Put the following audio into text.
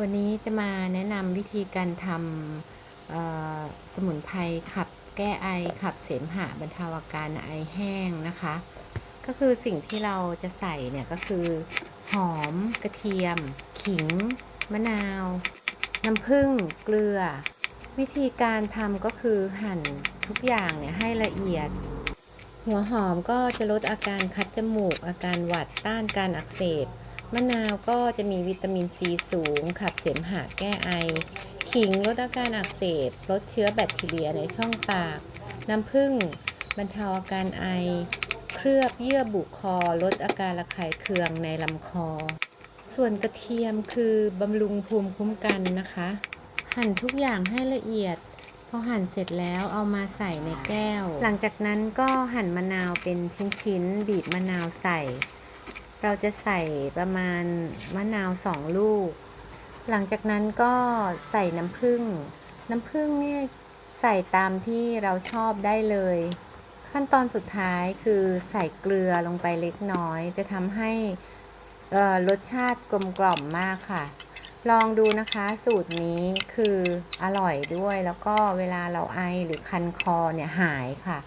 วันนี้จะมาแนะนำวิธีการทำสมุนไพรขับแก้ไอขับเสมหะบรรเทาอาการไอแห้งนะคะ ก็คือสิ่งที่เราจะใส่เนี่ยก็คือ หอมกระเทียม ขิง มะนาว น้ำผึ้งเกลือ วิธีการทำก็คือหั่นทุกอย่างเนี่ยให้ละเอียด หัวหอมก็จะลดอาการคัดจมูก อาการหวัดต้านการอักเสบ มะนาวก็จะมีวิตามินซีสูง ขับเสมหะแก้ไอ ขิงลดอาการอักเสบ ลดเชื้อแบคทีเรียในช่องปาก น้ำผึ้งบรรเทาอาการไอ เคลือบเยื่อบุคอ ลดอาการระคายเคืองในลำคอ ส่วนกระเทียมคือบำรุงภูมิคุ้มกันนะคะ หั่นทุกอย่างให้ละเอียดพอหั่นเสร็จแล้วเอามาใส่ในแก้ว หลังจากนั้นก็หั่นมะนาวเป็นชิ้นๆ บีบมะนาวใส่ เราจะใส่ประมาณมะนาวสองลูก หลังจากนั้นก็ใส่น้ำผึ้ง น้ำผึ้งเนี่ยใส่ตามที่เราชอบได้เลย ขั้นตอนสุดท้ายคือใส่เกลือลงไปเล็กน้อย จะทำให้รสชาติกลมกล่อมมากค่ะ ลองดูนะคะสูตรนี้คืออร่อยด้วยแล้วก็เวลาเราไอหรือคันคอเนี่ยหายค่ะ